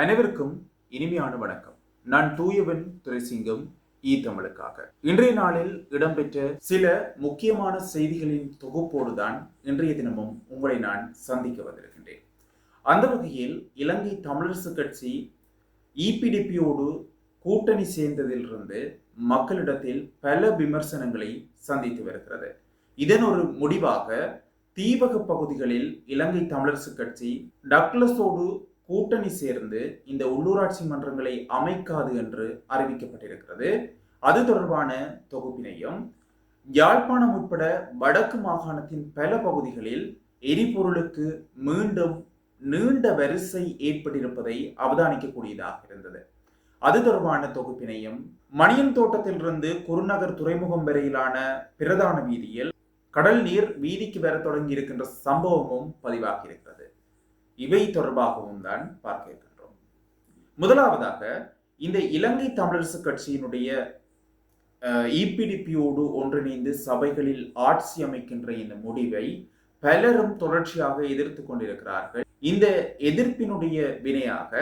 அனைவருக்கும் இனிமையான வணக்கம். நான் தூயவன் துரைசிங்கம் ஈ தமிழுக்காக. இன்றைய நாளில் இடம்பெற்ற சில முக்கியமான செய்திகளின் தொகுப்போடுதான் இன்றைய தினமும் உங்களை நான் சந்திக்க வந்திருக்கின்றேன். அந்த வகையில் இலங்கை தமிழரசு கட்சி இபிடிபியோடு கூட்டணி சேர்ந்ததிலிருந்து மக்களிடத்தில் பல விமர்சனங்களை சந்தித்து வருகிறது. இதன் ஒரு முடிவாக தீவக பகுதிகளில் இலங்கை தமிழரசு கட்சி டக்ளஸோடு கூட்டணி சேர்ந்து இந்த உள்ளூராட்சி மன்றங்களை அமைக்காது என்று அறிவிக்கப்பட்டிருக்கிறது. அது தொடர்பான தொகுப்பினையும் யாழ்ப்பாணம் உட்பட வடக்கு மாகாணத்தின் பல பகுதிகளில் எரிபொருளுக்கு மீண்டும் நீண்ட வரிசை ஏற்பட்டிருப்பதை அவதானிக்கக்கூடியதாக இருந்தது. அது தொடர்பான தொகுப்பினையும் மணியன் தோட்டத்திலிருந்து குருநகர் துறைமுகம் வரையிலான பிரதான வீதியில் கடல் நீர் வீதிக்கு வர தொடங்கி இருக்கின்ற சம்பவமும் பதிவாகி இருக்கிறது இவை தொடர்பாகவும் தான் பார்க்க இருக்கின்றோம் முதலாவதாக இந்த இலங்கை தமிழரசு கட்சியினுடைய இபிடிபியோடு ஒன்றிணைந்து சபைகளில் ஆட்சி அமைக்கின்ற இந்த முடிவை பலரும் தொடர்ச்சியாக எதிர்த்து கொண்டிருக்கிறார்கள். இந்த எதிர்ப்பினுடைய வினையாக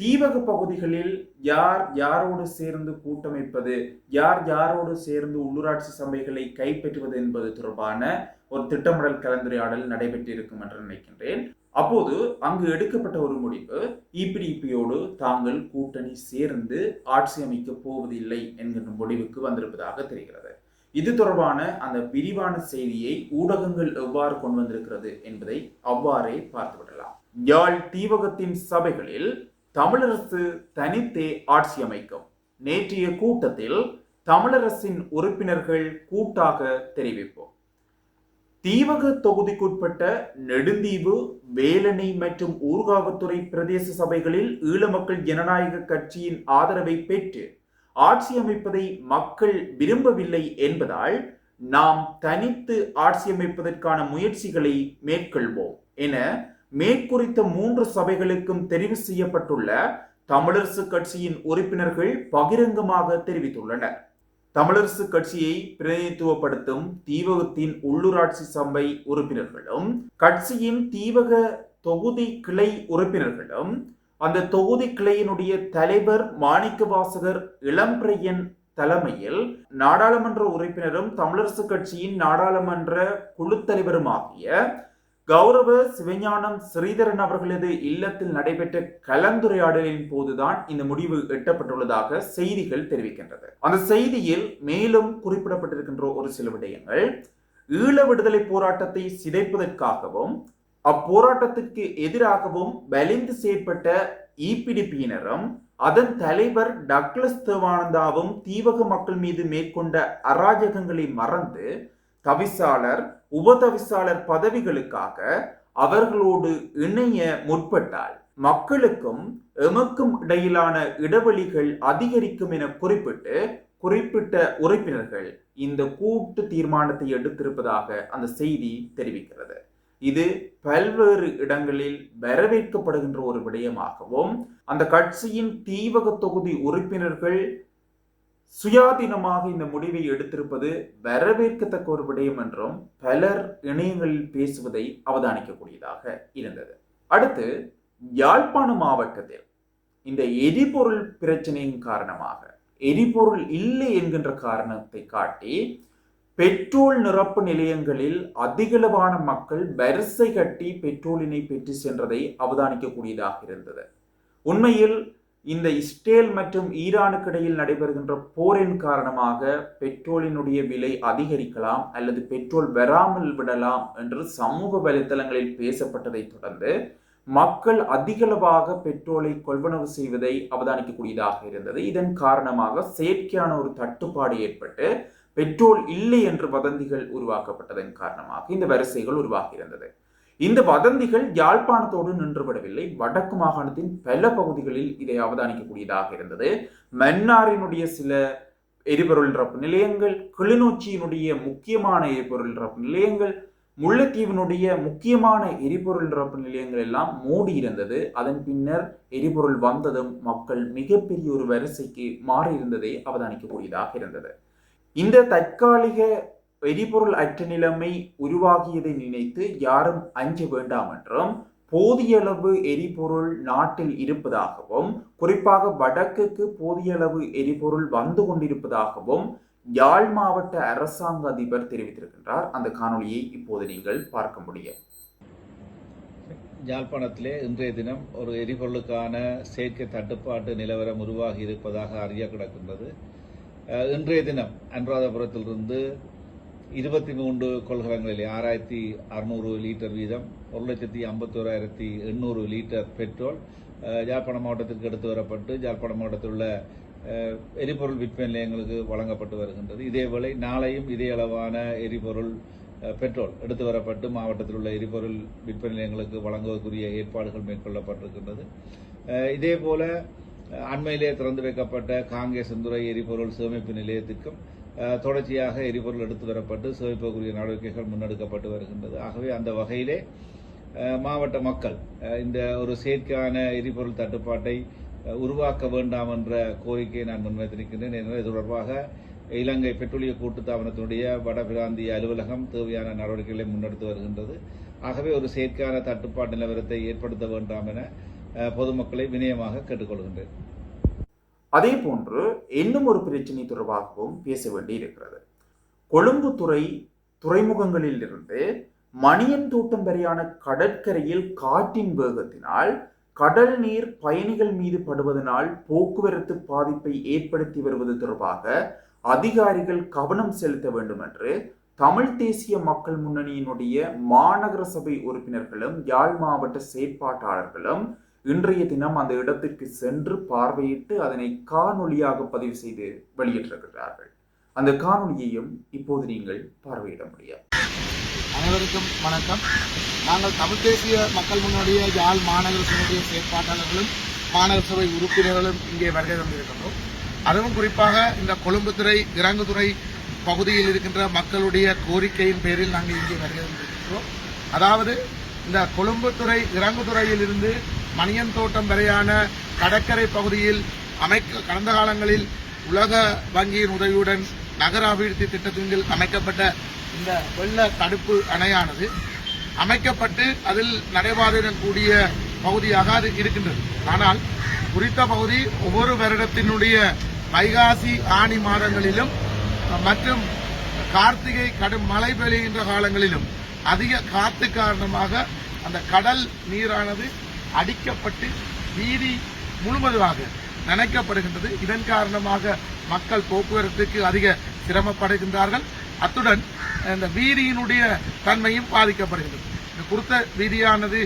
தீவக பகுதிகளில் யார் யாரோடு சேர்ந்து கூட்டமைப்பது யார் யாரோடு சேர்ந்து உள்ளூராட்சி சபைகளை கைப்பற்றுவது என்பது தொடர்பான ஒரு திட்டமிடல் கலந்துரையாடல் நடைபெற்றிருக்கும் என்று நினைக்கின்றேன். அப்போது அங்கு எடுக்கப்பட்ட ஒரு முடிவு இபிடிபியோடு தாங்கள் கூட்டணி சேர்ந்து ஆட்சி அமைக்க போவதில்லை என்கின்ற முடிவுக்கு வந்திருப்பதாக தெரிகிறது. இது தொடர்பான அந்த விரிவான செய்தியை ஊடகங்கள் எவ்வாறு கொண்டு வந்திருக்கிறது என்பதை அவ்வாறே பார்த்துவிடலாம் யாழ் தீவகத்தின் சபைகளில் தமிழரசு தனித்தே ஆட்சி அமைக்கும். நேற்றைய கூட்டத்தில் தமிழரசின் உறுப்பினர்கள் கூட்டாக தெரிவிப்போம். தீவக தொகுதிக்குட்பட்ட நெடுந்தீவு வேலணை மற்றும் ஊர்காவத்துறை பிரதேச சபைகளில் ஈழ மக்கள் ஜனநாயக கட்சியின் ஆதரவை பெற்று ஆட்சி அமைப்பதை மக்கள் விரும்பவில்லை என்பதால் நாம் தனித்து ஆட்சி அமைப்பதற்கான முயற்சிகளை மேற்கொள்வோம் என மேற்குறித்த மூன்று சபைகளுக்கும் தெரிவு செய்யப்பட்டுள்ள தமிழரசு கட்சியின் உறுப்பினர்கள் பகிரங்கமாக தெரிவித்துள்ளனர். தமிழரசு கட்சியை பிரதிநிதித்துவப்படுத்தும் தீவகத்தின் உள்ளூராட்சி சபை உறுப்பினர்களும் கட்சியின் தீவக தொகுதி கிளை உறுப்பினர்களும் அந்த தொகுதி கிளையினுடைய தலைவர் மாணிக்க வாசகர் இளம்பிரையன் தலைமையில் நாடாளுமன்ற உறுப்பினரும் தமிழரசு கட்சியின் நாடாளுமன்ற குழு தலைவருமாகிய கௌரவ சிவஞானம் ஸ்ரீதரன் அவர்களது இல்லத்தில் நடைபெற்ற கலந்துரையாடலின் போதுதான் இந்த முடிவு எட்டப்பட்டுள்ளதாக செய்திகள் தெரிவிக்கின்றது. அந்த செய்தியில் மேலும் குறிப்பிடப்பட்டிருக்கின்ற ஒரு சில விடயங்கள் ஈழ விடுதலை போராட்டத்தை சிதைப்பதற்காகவும் அப்போராட்டத்திற்கு எதிராகவும் வலிந்து செயற்பட்ட இபிடிபியினரும் அதன் தலைவர் டக்ளஸ் தேவானந்தாவும் தீவக மக்கள் மீது மேற்கொண்ட அராஜகங்களை மறந்து தவிசாளர் உபதவிசாளர் பதவிகளுக்காக அவர்களோடு இணைய முற்பட்டால் மக்களுக்கும் எமக்கும் இடையிலான இடைவெளிகள் அதிகரிக்கும் என குறிப்பிட்டு குறிப்பிட்ட உறுப்பினர்கள் இந்த கூட்டு தீர்மானத்தை எடுத்திருப்பதாக அந்த செய்தி தெரிவிக்கிறது. இது பல்வேறு இடங்களில் வரவேற்கப்படுகின்ற ஒரு விடயமாகவும் அந்த கட்சியின் தீவக தொகுதி உறுப்பினர்கள் சுயாதீனமாக இந்த முடிவை எடுத்திருப்பது வரவேற்கத்தக்க ஒரு விடயம் என்றும் பலர் இணையங்களில் பேசுவதை அவதானிக்கக்கூடியதாக இருந்தது. அடுத்து யாழ்ப்பாண மாவட்டத்தில் இந்த எரிபொருள் பிரச்சனையின் காரணமாக எரிபொருள் இல்லை என்கின்ற காரணத்தை காட்டி பெட்ரோல் நிரப்பு நிலையங்களில் அதிகளவான மக்கள் வரிசை கட்டி பெட்ரோலினை பெற்று சென்றதை அவதானிக்கக்கூடியதாக இருந்தது. உண்மையில் இந்த இஸ்ரேல் மற்றும் ஈரானுக்கு இடையில் நடைபெறுகின்ற போரின் காரணமாக பெட்ரோலினுடைய விலை அதிகரிக்கலாம் அல்லது பெட்ரோல் வராமல் விடலாம் என்று சமூக வலைத்தளங்களில் பேசப்பட்டதை தொடர்ந்து மக்கள் அதிகளவாக பெட்ரோலை கொள்வனவு செய்வதை அவதானிக்கக்கூடியதாக இருந்தது. இதன் காரணமாக செயற்கையான ஒரு தட்டுப்பாடு ஏற்பட்டு பெட்ரோல் இல்லை என்று வதந்திகள் உருவாக்கப்பட்டதன் காரணமாக இந்த வரிசைகள் உருவாகி இருந்தது இந்த வதந்திகள் யாழ்ப்பாணத்தோடு நின்றுவிடவில்லை. வடக்கு மாகாணத்தின் பல பகுதிகளில் இதை அவதானிக்கக்கூடியதாக இருந்தது. மன்னாரினுடைய சில எரிபொருள் ரப்பு நிலையங்கள் கிளிநொச்சியினுடைய முக்கியமான எரிபொருள் ரப்பு நிலையங்கள் முல்லைத்தீவினுடைய முக்கியமான எரிபொருள் ரப்பு நிலையங்கள் எல்லாம் மூடி இருந்தது. அதன் பின்னர் எரிபொருள் வந்ததும் மக்கள் மிகப்பெரிய ஒரு வரிசைக்கு மாறி இருந்ததை அவதானிக்கக்கூடியதாக இருந்தது. இந்த தற்காலிக எரிபொருள் அற்ற நிலைமை உருவாகியதை நினைத்து யாரும் அஞ்ச வேண்டாம் என்றும் போதிய அளவு எரிபொருள் நாட்டில் இருப்பதாகவும் குறிப்பாக வடக்குக்கு போதிய அளவு எரிபொருள் வந்து கொண்டிருப்பதாகவும் யாழ் மாவட்ட அரசாங்க அதிபர் தெரிவித்திருக்கின்றார். அந்த காணொளியை இப்போது நீங்கள் பார்க்க முடியும். யாழ்ப்பாணத்திலே இன்றைய தினம் ஒரு எரிபொருளுக்கான செயற்கை தட்டுப்பாட்டு நிலவரம் உருவாகி இருப்பதாக அறிய கிடக்கின்றது. இன்றைய தினம் அனுராதபுரத்திலிருந்து இருபத்தி மூன்று கொள்கலங்களில் ஆறாயிரத்தி அறுநூறு லிட்டர் வீதம் ஒரு லட்சத்தி ஐம்பத்தோராயிரத்தி எண்ணூறு லிட்டர் பெட்ரோல் அஹ், மாவட்டத்திற்கு எடுத்து வரப்பட்டு யாழ்ப்பாணம் மாவட்டத்தில் உள்ள எரிபொருள் விற்பனை நிலையங்களுக்கு வழங்கப்பட்டு வருகின்றது. இதேவேளை நாளையும் இதே அளவான எரிபொருள் பெட்ரோல் எடுத்து வரப்பட்டு மாவட்டத்தில் உள்ள எரிபொருள் விற்பனை நிலையங்களுக்கு வழங்குவதற்குரிய ஏற்பாடுகள் மேற்கொள்ளப்பட்டிருக்கின்றது. இதேபோல அண்மையிலே திறந்து வைக்கப்பட்ட காங்கேசந்துறை எரிபொருள் சேமிப்பு நிலையத்திற்கும் தொடர்ச்சியாக எரிபொருள் எடுத்து வரப்பட்டு சேமிப்பதற்குரிய நடவடிக்கைகள் முன்னெடுக்கப்பட்டு வருகின்றது. ஆகவே அந்த வகையிலே மாவட்ட மக்கள் இந்த ஒரு செயற்கையான எரிபொருள் தட்டுப்பாட்டை உருவாக்க வேண்டாம் என்ற கோரிக்கையை நான் முன்வைத்திருக்கின்றேன். எனவே இது தொடர்பாக இலங்கை பெட்ரோலிய கூட்டுத்தாபனத்தினுடைய வடபிராந்திய அலுவலகம் தேவையான நடவடிக்கைகளை முன்னெடுத்து வருகின்றது. ஆகவே ஒரு செயற்கையான தட்டுப்பாட்டு நிலவரத்தை ஏற்படுத்த வேண்டாம் என பொதுமக்களை வினயமாக கேட்டுக்கொள்கின்றேன். அதே போன்று இன்னும் ஒரு பிரச்சனை தொடர்பாகவும் பேச வேண்டி இருக்கிறது கொழும்பு துறை துறைமுகங்களில் இருந்து மணியன் தோட்டம் வரையான கடற்கரையில் காற்றின் வேகத்தினால் கடல் நீர் பயணிகள் மீது படுவதனால் போக்குவரத்து பாதிப்பை ஏற்படுத்தி வருவது தொடர்பாக அதிகாரிகள் கவனம் செலுத்த வேண்டும் என்று தமிழ் தேசிய மக்கள் முன்னணியினுடைய மாநகர சபை உறுப்பினர்களும் யாழ் மாவட்ட செயற்பாட்டாளர்களும் இன்றைய தினம் அந்த இடத்திற்கு சென்று பார்வையிட்டு அதனை காணொளியாக பதிவு செய்து வெளியிட்டிருக்கிறார்கள். அந்த காணொளியையும் இப்போது நீங்கள் பார்வையிட முடியும். அனைவருக்கும் வணக்கம். நாங்கள் தமிழ் தேசிய மக்கள் முன்னோடிய யாழ் மாநகர சபையுடைய செயற்பாட்டாளர்களும் மாநகர சபை உறுப்பினர்களும் இங்கே வருகை தந்திருக்கின்றோம். அதுவும் குறிப்பாக இந்த கொழும்புத்துறை இறங்குதுறை பகுதியில் இருக்கின்ற மக்களுடைய கோரிக்கையின் பேரில் நாங்கள் இங்கே வருகை தந்திருக்கின்றோம். அதாவது இந்த கொழும்புத்துறை இறங்குதுறையிலிருந்து மணியன் தோட்டம் வரையான கடற்கரை பகுதியில் அமைக்க கடந்த காலங்களில் உலக வங்கியின் உதவியுடன் நகர அபிவிருத்தி திட்டத்தின் கீழ் அமைக்கப்பட்ட இந்த வெள்ள தடுப்பு அணையானது அமைக்கப்பட்டு அதில் நடைபாதையுடன் கூடிய பகுதியாக அது இருக்கின்றது. ஆனால் குறித்த பகுதி ஒவ்வொரு வருடத்தினுடைய வைகாசி ஆணி மாதங்களிலும் மற்றும் கார்த்திகை கடும் மழை பெய்கின்ற காலங்களிலும் அதிக காத்து காரணமாக அந்த கடல் நீரானது அடிக்கப்பட்டு வீதி முழுவதுமாக நனைக்கப்படுகின்றது. இதன் காரணமாக மக்கள் போக்குவரத்துக்கு அதிக சிரமப்படுகின்றார்கள். அத்துடன் இந்த வீதியினுடைய தன்மையும் பாதிக்கப்படுகின்றது. இந்த குறித்த வீதியானது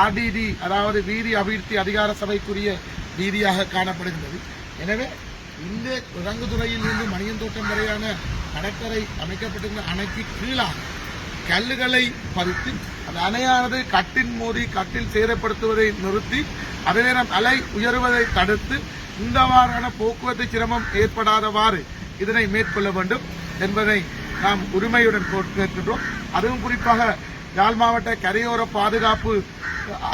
ஆர்டிடி அதாவது வீதி அபிவிருத்தி அதிகார சபைக்குரிய வீதியாக காணப்படுகின்றது. எனவே இந்த இறங்குதுறையில் இருந்து மணியந்தோட்டம் வரையான கடற்கரை அமைக்கப்பட்டிருந்த அணைக்கு கீழாக கல்லுகளை பதித்து அந்த அணையானது கட்டின் மோதி கட்டில் சேதப்படுத்துவதை நிறுத்தி அதே நேரம் அலை உயர்வதை தடுத்து இந்தவாறான போக்குவரத்து சிரமம் ஏற்படாதவாறு இதனை மேற்கொள்ள வேண்டும் என்பதை நாம் உரிமையுடன் கேட்கின்றோம். அதுவும் குறிப்பாக யாழ் மாவட்ட கரையோர பாதுகாப்பு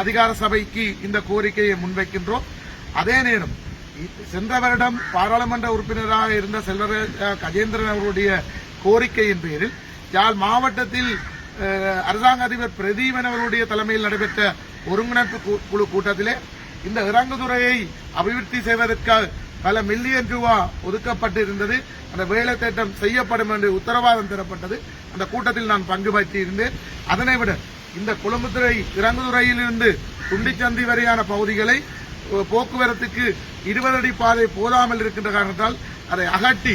அதிகார சபைக்கு இந்த கோரிக்கையை முன்வைக்கின்றோம். அதே நேரம் சென்ற வருடம் பாராளுமன்ற உறுப்பினராக இருந்த செல்வர கஜேந்திரன் அவர்களுடைய கோரிக்கையின் பேரில் யாழ் மாவட்டத்தில் அரசாங்க அதிபர் பிரதீபன் அவர்களுடைய தலைமையில் நடைபெற்ற ஒருங்கிணைப்பு கு- குழு கூட்டத்திலே இந்த இறங்குதுறையை அபிவிருத்தி செய்வதற்காக பல மில்லியன் ரூபா ஒதுக்கப்பட்டு இருந்தது. அந்த வேலை திட்டம் செய்யப்படும் என்று உத்தரவாதம் தரப்பட்டது. அந்த கூட்டத்தில் நான் பங்கு பற்றியிருந்தேன். அதனை விட இந்த கொழும்புத்துறை இறங்குதுறையிலிருந்து துண்டிச்சந்தி வரையான பகுதிகளை போக்குவரத்துக்கு இருபது அடி பாதை போதாமல் இருக்கின்ற காரணத்தால் அதை அகட்டி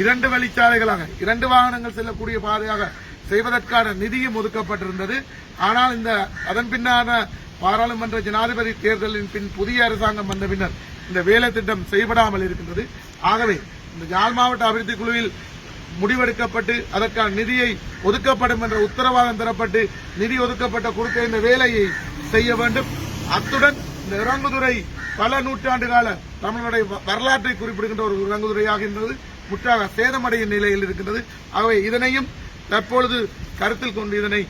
இரண்டு வழிச்சாலைகளாக இரண்டு வாகனங்கள் செல்லக்கூடிய பாதையாக செய்வதற்கான நிதியும் ஒதுக்கப்பட்டிருந்தது. ஆனால் இந்த அதன் பின்னான பாராளுமன்ற ஜனாதிபதி தேர்தலின் பின் புதிய அரசாங்கம் வந்த பின்னர் இந்த வேலை திட்டம் செய்யப்படாமல் இருக்கின்றது. ஆகவே இந்த யாழ் மாவட்ட அபிவிருத்தி குழுவில் முடிவெடுக்கப்பட்டு அதற்கான நிதியை ஒதுக்கப்படும் என்ற உத்தரவாதம் தரப்பட்டு நிதி ஒதுக்கப்பட்ட கொடுத்த இந்த வேலையை செய்ய வேண்டும். அத்துடன் இந்த இறங்குதுறை பல நூற்றாண்டு கால தமிழனுடைய வரலாற்றை குறிப்பிடுகின்ற ஒரு இறங்குதுறையாக இருந்தது. முற்றாக சேதமடையும் நிலையில் இருக்கின்றது. ஆகவே இதனையும் தற்பொழுது கருத்தில் கொண்டு இதனை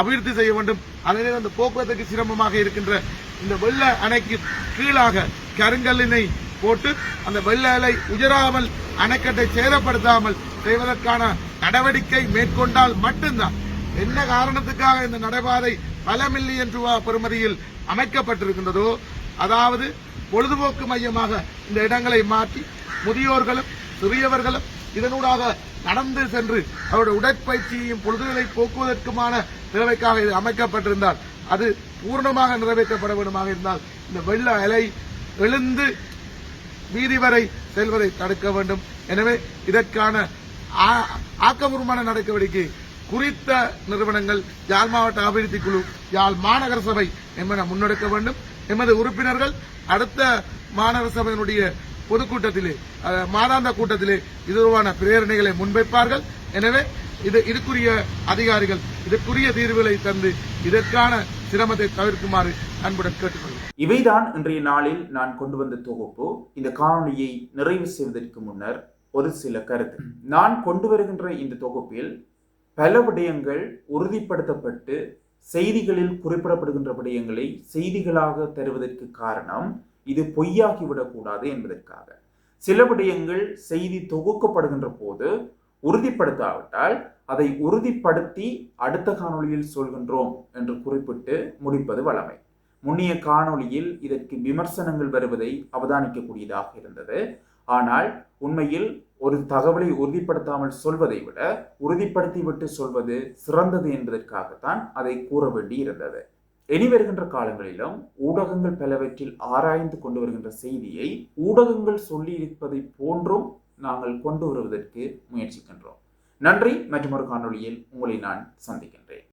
அபிவிருத்தி செய்ய வேண்டும். அதே அந்த போக்குவரத்துக்கு சிரமமாக இருக்கின்ற இந்த வெள்ள அணைக்கு கீழாக கருங்கல்லினை போட்டு அந்த வெள்ள அலை உயராமல் அணைக்கட்டை சேதப்படுத்தாமல் செய்வதற்கான நடவடிக்கை மேற்கொண்டால் மட்டும்தான். என்ன காரணத்துக்காக இந்த நடைபாதை பல மில்லியன் ரூபாய் பெறுமதியில் அமைக்கப்பட்டிருக்கின்றதோ அதாவது பொழுதுபோக்கு மையமாக இந்த இடங்களை மாற்றி முதியோர்களும் சிறியவர்களும் இதனூடாக நடந்து சென்று அவருடைய உடற்பயிற்சியையும் பொழுதுகளை போக்குவதற்குமான தேவைக்காக இது அமைக்கப்பட்டிருந்தால் அது பூர்ணமாக நிறைவேற்றப்பட வேண்டுமாக இருந்தால் இந்த வெள்ள அலை எழுந்து வீதி வரை செல்வதை தடுக்க வேண்டும். எனவே இதற்கான ஆ- ஆக்கபூர்வமான நடவடிக்கை குறித்த நிறுவனங்கள் யாழ் மாவட்ட அபிவிருத்தி குழு யாழ் மாநகர சபை என்பன முன்னெடுக்க வேண்டும். எமது உறுப்பினர்கள் அடுத்த மாநகர சபையினுடைய பொதுக்கூட்டத்திலே மாதாந்த கூட்டத்திலே இது தொடர்பான பிரேரணைகளை முன்வைப்பார்கள். எனவே இது இதுக்குரிய அதிகாரிகள் இதற்குரிய தீர்வுகளை தந்து இதற்கான சிரமத்தை தவிர்க்குமாறு அன்புடன் கேட்டுக்கொள்கிறேன். இவைதான் இன்றைய நாளில் நான் கொண்டு வந்த தொகுப்பு. இந்த காணொலியை நிறைவு செய்வதற்கு முன்னர் ஒரு சில கருத்து. நான் கொண்டு வருகின்ற இந்த தொகுப்பில் பல விடயங்கள் உறுதிப்படுத்தப்பட்டு செய்திகளில் குறிப்பிடப்படுகின்ற விடயங்களை செய்திகளாக தருவதற்கு காரணம் இது பொய்யாகிவிடக்கூடாது என்பதற்காக. சில விடயங்கள் செய்தி தொகுக்கப்படுகின்ற போது உறுதிப்படுத்தாவிட்டால் அதை உறுதிப்படுத்தி அடுத்த காணொளியில் சொல்கின்றோம் என்று குறிப்பிட்டு முடிப்பது வழமை. முன்னைய காணொளியில் இதற்கு விமர்சனங்கள் வருவதை அவதானிக்கக்கூடியதாக இருந்தது. ஆனால் உண்மையில் ஒரு தகவலை உறுதிப்படுத்தாமல் சொல்வதை விட உறுதிப்படுத்திவிட்டு சொல்வது சிறந்தது என்பதற்காகத்தான் அதை கூற வேண்டி இருந்தது இனி வருகின்ற காலங்களிலும் ஊடகங்கள் பலவற்றில் ஆராய்ந்து கொண்டு வருகின்ற செய்தியை ஊடகங்கள் சொல்லியிருப்பதை போன்றும் நாங்கள் கொண்டு வருவதற்கு முயற்சிக்கின்றோம். நன்றி மற்றும் ஒரு காணொளியில் உங்களை நான் சந்திக்கின்றேன்.